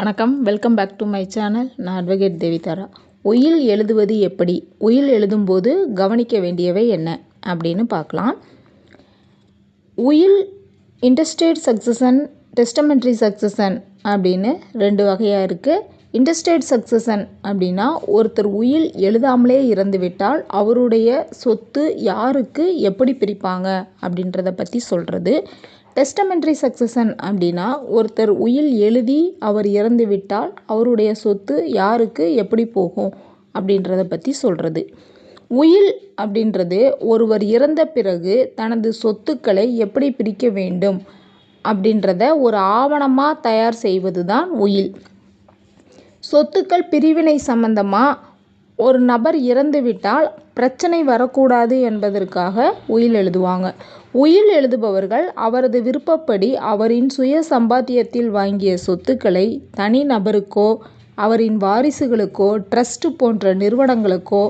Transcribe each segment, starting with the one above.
வணக்கம். Welcome back to my channel நான் advocate Devidhara. உயில் எழுதுவது எப்படி? உயில் எழுதும்போது கவனிக்க வேண்டியவை என்ன? அப்படின்னு பார்க்கலாம். உயில் இன்டர்ஸ்டேட் சக்சஸன் டெஸ்டமெண்ட்ரி சக்சஸன் அப்படின்னு ரெண்டு வகையாக இருக்குது இன்டர்ஸ்டேட் சக்சஸன் அப்படின்னா ஒருத்தர் உயில் எழுதாமலே இறந்துவிட்டால் அவருடைய சொத்து யாருக்கு எப்படி பிரிப்பாங்க அப்படின்றத பற்றி சொல்கிறது டெஸ்டமெண்ட்ரி சக்சஸன் அப்படின்னா ஒருத்தர் உயில் எழுதி அவர் இறந்து விட்டால் அவருடைய சொத்து யாருக்கு எப்படி போகும் அப்படின்றத பற்றி சொல்கிறது உயில் அப்படின்றது ஒருவர் இறந்த பிறகு தனது சொத்துக்களை எப்படி பிரிக்க வேண்டும் அப்படின்றத ஒரு ஆவணமாக தயார் செய்வது தான் உயில். சொத்துக்கள் பிரிவினை சம்பந்தமாக ஒரு நபர் இறந்துவிட்டால் பிரச்சனை வரக்கூடாது என்பதற்காக உயில் எழுதுவாங்க. உயில் எழுதுபவர்கள் அவரது விருப்பப்படி அவரின் சுய சம்பாத்தியத்தில் வாங்கிய சொத்துக்களை தனி நபருக்கோ அவரின் வாரிசுகளுக்கோ ட்ரஸ்ட் போன்ற நிறுவனங்களுக்கோ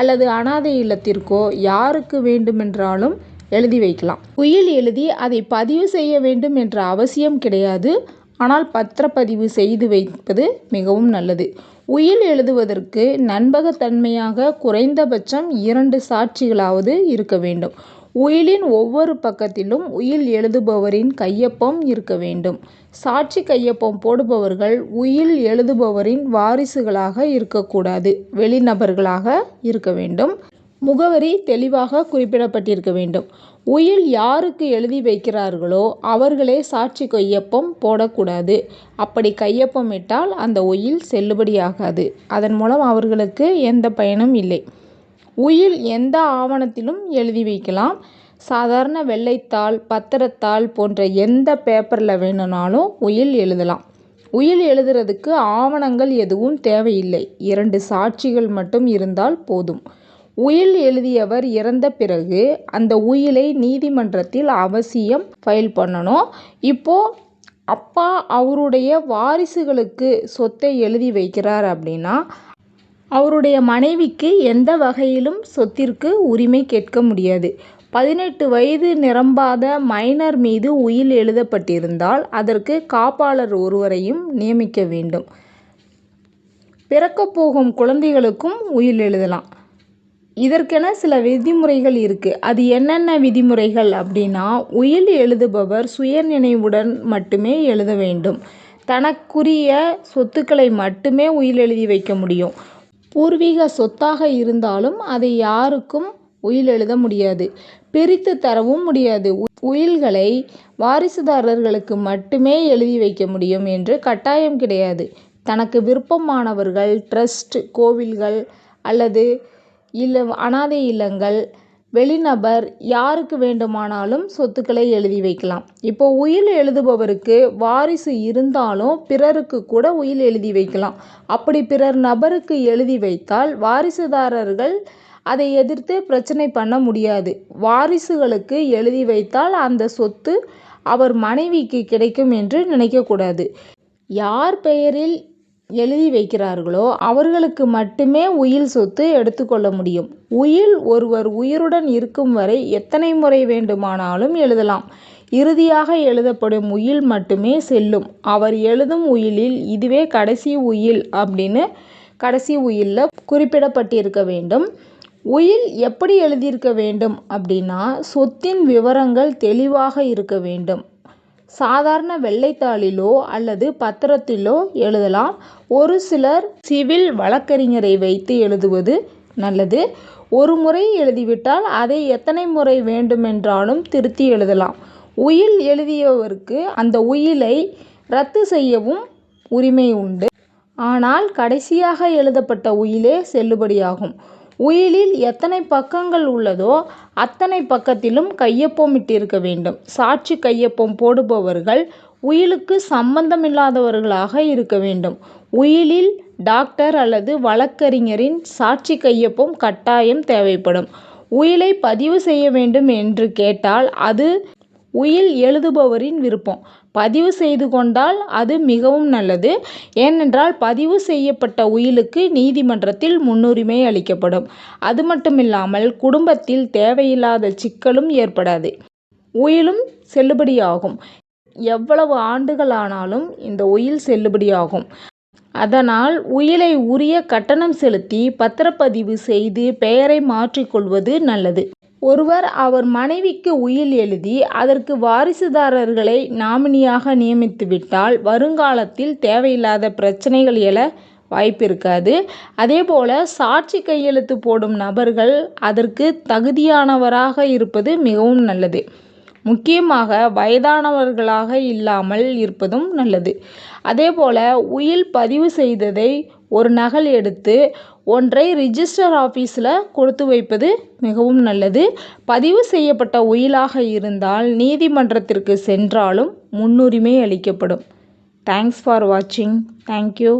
அல்லது அனாதை இல்லத்திற்கோ யாருக்கு வேண்டுமென்றாலும் எழுதி வைக்கலாம். உயில் எழுதி அதை பதிவு செய்ய வேண்டும் என்ற அவசியம் கிடையாது. ஆனால் பத்திரப்பதிவு செய்து வைப்பது மிகவும் நல்லது. உயில் எழுதுவதற்கு நண்பகத்தன்மையாக குறைந்தபட்சம் இரண்டு சாட்சிகளாவது இருக்க வேண்டும். உயிலின் ஒவ்வொரு பக்கத்திலும் உயில் எழுதுபவரின் கையொப்பம் இருக்க வேண்டும். சாட்சி கையொப்பம் போடுபவர்கள் உயில் எழுதுபவரின் வாரிசுகளாக இருக்கக்கூடாது. வெளிநபர்களாக இருக்க வேண்டும். முகவரி தெளிவாக குறிப்பிடப்பட்டிருக்க வேண்டும். உயில் யாருக்கு எழுதி வைக்கிறார்களோ அவர்களே சாட்சி கையொப்பம் போடக்கூடாது. அப்படி கையொப்பம் இட்டால் அந்த உயில் செல்லுபடியாகாது. அதன் மூலம் அவர்களுக்கு எந்த பயனும் இல்லை. உயில் எந்த ஆவணத்திலும் எழுதி வைக்கலாம். சாதாரண வெள்ளைத்தாள் பத்திரத்தாள் போன்ற எந்த பேப்பரில் வேணும்னாலும் உயில் எழுதலாம். உயில் எழுதுறதுக்கு ஆவணங்கள் எதுவும் தேவையில்லை. இரண்டு சாட்சிகள் மட்டும் இருந்தால் போதும். உயில் எழுதியவர் இறந்த பிறகு அந்த உயிலை நீதிமன்றத்தில் அவசியம் ஃபைல் பண்ணணும். இப்போது அப்பா அவருடைய வாரிசுகளுக்கு சொத்தை எழுதி வைக்கிறார் அப்படின்னா அவருடைய மனைவிக்கு எந்த வகையிலும் சொத்திற்கு உரிமை கேட்க முடியாது. பதினெட்டு வயது நிரம்பாத மைனர் மீது உயில் எழுதப்பட்டிருந்தால் அதற்கு காப்பாளர் ஒருவரையும் நியமிக்க வேண்டும். பிறக்கப் போகும் குழந்தைகளுக்கும் உயில் எழுதலாம். இதற்கென சில விதிமுறைகள் இருக்குது அது என்னென்ன விதிமுறைகள் அப்படின்னா உயில் எழுதுபவர் சுயநினைவுடன் மட்டுமே எழுத வேண்டும். தனக்குரிய சொத்துக்களை மட்டுமே உயில் எழுதி வைக்க முடியும். பூர்வீக சொத்தாக இருந்தாலும் அதை யாருக்கும் உயில் எழுத முடியாது. பிரித்து தரவும் முடியாது. உயில்களை வாரிசுதாரர்களுக்கு மட்டுமே எழுதி வைக்க முடியும் என்று கட்டாயம் கிடையாது. தனக்கு விருப்பமானவர்கள் ட்ரஸ்ட் கோவில்கள் அல்லது இல்ல அனாதை இல்லங்கள் வெளிநபர் யாருக்கு வேண்டுமானாலும் சொத்துக்களை எழுதி வைக்கலாம். இப்போ உயில் எழுதுபவருக்கு வாரிசு இருந்தாலும் பிறருக்கு கூட உயில் எழுதி வைக்கலாம். அப்படி பிறர் நபருக்கு எழுதி வைத்தால் வாரிசுதாரர்கள் அதை எதிர்த்து பிரச்சனை பண்ண முடியாது. வாரிசுகளுக்கு எழுதி வைத்தால் அந்த சொத்து அவர் மனைவிக்கு கிடைக்கும் என்று நினைக்கக்கூடாது. யார் பெயரில் எழுதி வைக்கிறார்களோ அவர்களுக்கு மட்டுமே உயில் சொத்து எடுத்துக்கொள்ள முடியும். உயில் ஒருவர் உயிருடன் இருக்கும் வரை எத்தனை முறை வேண்டுமானாலும் எழுதலாம். இறுதியாக எழுதப்படும் உயில் மட்டுமே செல்லும். அவர் எழுதும் உயிலில் இதுவே கடைசி உயில் அப்படின்னு கடைசி உயிலில் குறிப்பிடப்பட்டிருக்க வேண்டும். உயில் எப்படி எழுதியிருக்க வேண்டும் அப்படின்னா சொத்தின் விவரங்கள் தெளிவாக இருக்க வேண்டும். சாதாரண வெள்ளைத்தாளிலோ அல்லது பத்திரத்திலோ எழுதலாம். ஒரு சிலர் சிவில் வழக்கறிஞரை வைத்து எழுதுவது நல்லது. ஒரு முறை எழுதிவிட்டால் அதை எத்தனை முறை வேண்டுமென்றாலும் திருத்தி எழுதலாம். உயில் எழுதியவருக்கு அந்த உயிலை ரத்து செய்யவும் உரிமை உண்டு. ஆனால் கடைசியாக எழுதப்பட்ட உயிலே செல்லுபடியாகும். உயிலில் எத்தனை பக்கங்கள் உள்ளதோ அத்தனை பக்கத்திலும் கையொப்பமிட்டிருக்க வேண்டும். சாட்சி கையொப்பம் போடுபவர்கள் உயிலுக்கு சம்பந்தமில்லாதவர்களாக இருக்க வேண்டும். உயிலில் டாக்டர் அல்லது வழக்கறிஞரின் சாட்சி கையொப்பம் கட்டாயம் தேவைப்படும். உயிலை பதிவு செய்ய வேண்டும் என்று கேட்டால் அது உயில் எழுதுபவரின் விருப்பம். பதிவு செய்து கொண்டால் அது மிகவும் நல்லது. ஏனென்றால் பதிவு செய்யப்பட்ட உயிலுக்கு நீதிமன்றத்தில் முன்னுரிமை அளிக்கப்படும். அது மட்டுமில்லாமல் குடும்பத்தில் தேவையில்லாத சிக்கலும் ஏற்படாது. உயிலும் செல்லுபடியாகும். எவ்வளவு ஆண்டுகள் ஆனாலும் இந்த உயில் செல்லுபடியாகும். அதனால் உயிலை உரிய கட்டணம் செலுத்தி பத்திரப்பதிவு செய்து பெயரை மாற்றிக்கொள்வது நல்லது. ஒருவர் அவர் மனைவிக்கு உயில் எழுதி அதற்கு வாரிசுதாரர்களை நாமினியாக நியமித்துவிட்டால் வருங்காலத்தில் தேவையில்லாத பிரச்சனைகள் எழ வாய்ப்பிருக்காது. அதேபோல் சாட்சி கையெழுத்து போடும் நபர்கள் அதற்கு தகுதியானவராக இருப்பது மிகவும் நல்லது. முக்கியமாக வயதானவர்களாக இல்லாமல் இருப்பதும் நல்லது. அதேபோல் உயில் பதிவு செய்ததை ஒரு நகல் எடுத்து ஒன்றை ரிஜிஸ்டர் ஆஃபீஸில் கொடுத்து வைப்பது மிகவும் நல்லது. பதிவு செய்யப்பட்ட உயிலாக இருந்தால் நீதிமன்றத்திற்கு சென்றாலும் முன்னுரிமை அளிக்கப்படும். தேங்க்ஸ் ஃபார் வாட்சிங் தேங்க்யூ